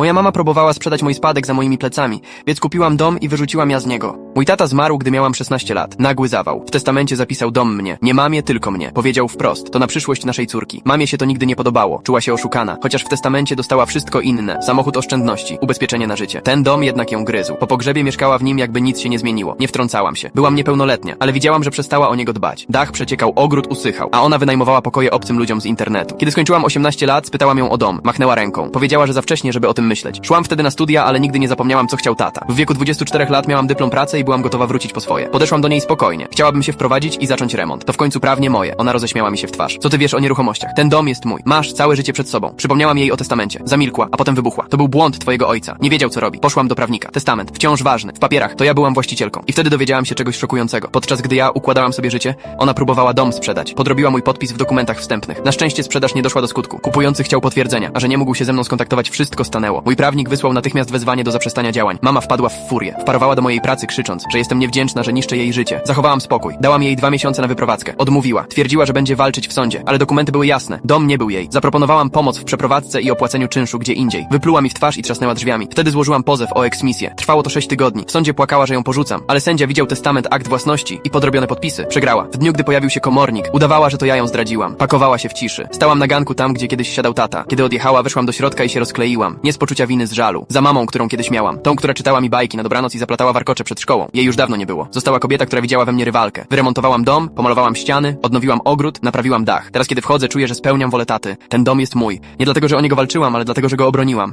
Moja mama próbowała sprzedać mój spadek za moimi plecami, więc kupiłam dom i wyrzuciłam ja z niego. Mój tata zmarł, gdy miałam 16 lat. Nagły zawał. W testamencie zapisał dom mnie. Nie mamie, tylko mnie. Powiedział wprost. To na przyszłość naszej córki. Mamie się to nigdy nie podobało. Czuła się oszukana. Chociaż w testamencie dostała wszystko inne. Samochód oszczędności. Ubezpieczenie na życie. Ten dom jednak ją gryzł. Po pogrzebie mieszkała w nim jakby nic się nie zmieniło. Nie wtrącałam się. Byłam niepełnoletnia, ale widziałam, że przestała o niego dbać. Dach przeciekał, ogród usychał, a ona wynajmowała pokoje obcym ludziom z internetu. Kiedy skończyłam 18 lat, spytałam ją o dom. Machnęła ręką. Powiedziała, że za wcześnie, żeby o tym myśleć. Szłam wtedy na studia, ale nigdy nie zapomniałam, co chciał tata. W wieku 24 lat miałam dyplom pracy i byłam gotowa wrócić po swoje. Podeszłam do niej spokojnie. Chciałabym się wprowadzić i zacząć remont. To w końcu prawnie moje. Ona roześmiała mi się w twarz. Co ty wiesz o nieruchomościach? Ten dom jest mój. Masz całe życie przed sobą. Przypomniałam jej o testamencie. Zamilkła, a potem wybuchła. To był błąd twojego ojca. Nie wiedział, co robi. Poszłam do prawnika. Testament. Wciąż ważny. W papierach. To ja byłam właścicielką. I wtedy dowiedziałam się czegoś szokującego. Podczas gdy ja układałam sobie życie, ona próbowała dom sprzedać. Podrobiła mój podpis w dokumentach wstępnych. Na szczęście sprzedaż nie doszła do skutku. Kupujący chciał potwierdzenia, a że nie mógł się ze mną skontaktować, wszystko stanęło. Mój prawnik wysłał natychmiast wezwanie do zaprzestania działań. Mama wpadła w furię. Wparowała do mojej pracy krzycząc, że jestem niewdzięczna, że niszczę jej życie. Zachowałam spokój. Dałam jej dwa miesiące na wyprowadzkę. Odmówiła. Twierdziła, że będzie walczyć w sądzie, ale dokumenty były jasne. Dom nie był jej. Zaproponowałam pomoc w przeprowadzce i opłaceniu czynszu gdzie indziej. Wypluła mi w twarz i trzasnęła drzwiami. Wtedy złożyłam pozew o eksmisję. Trwało to sześć tygodni. W sądzie płakała, że ją porzucam, ale sędzia widział testament, akt własności i podrobione podpisy. Przegrała. W dniu, gdy pojawił się komornik, udawała, że to ja ją zdradziłam. Pakowała się w ciszy. Stałam na ganku tam, gdzie kiedyś siadał tata. Kiedy odjechała, weszłam do środka i się rozkleiłam. Nie poczucia winy, z żalu. Za mamą, którą kiedyś miałam. Tą, która czytała mi bajki na dobranoc i zaplatała warkocze przed szkołą. Jej już dawno nie było. Została kobieta, która widziała we mnie rywalkę. Wyremontowałam dom, pomalowałam ściany, odnowiłam ogród, naprawiłam dach. Teraz, kiedy wchodzę, czuję, że spełniam wolę taty. Ten dom jest mój. Nie dlatego, że o niego walczyłam, ale dlatego, że go obroniłam.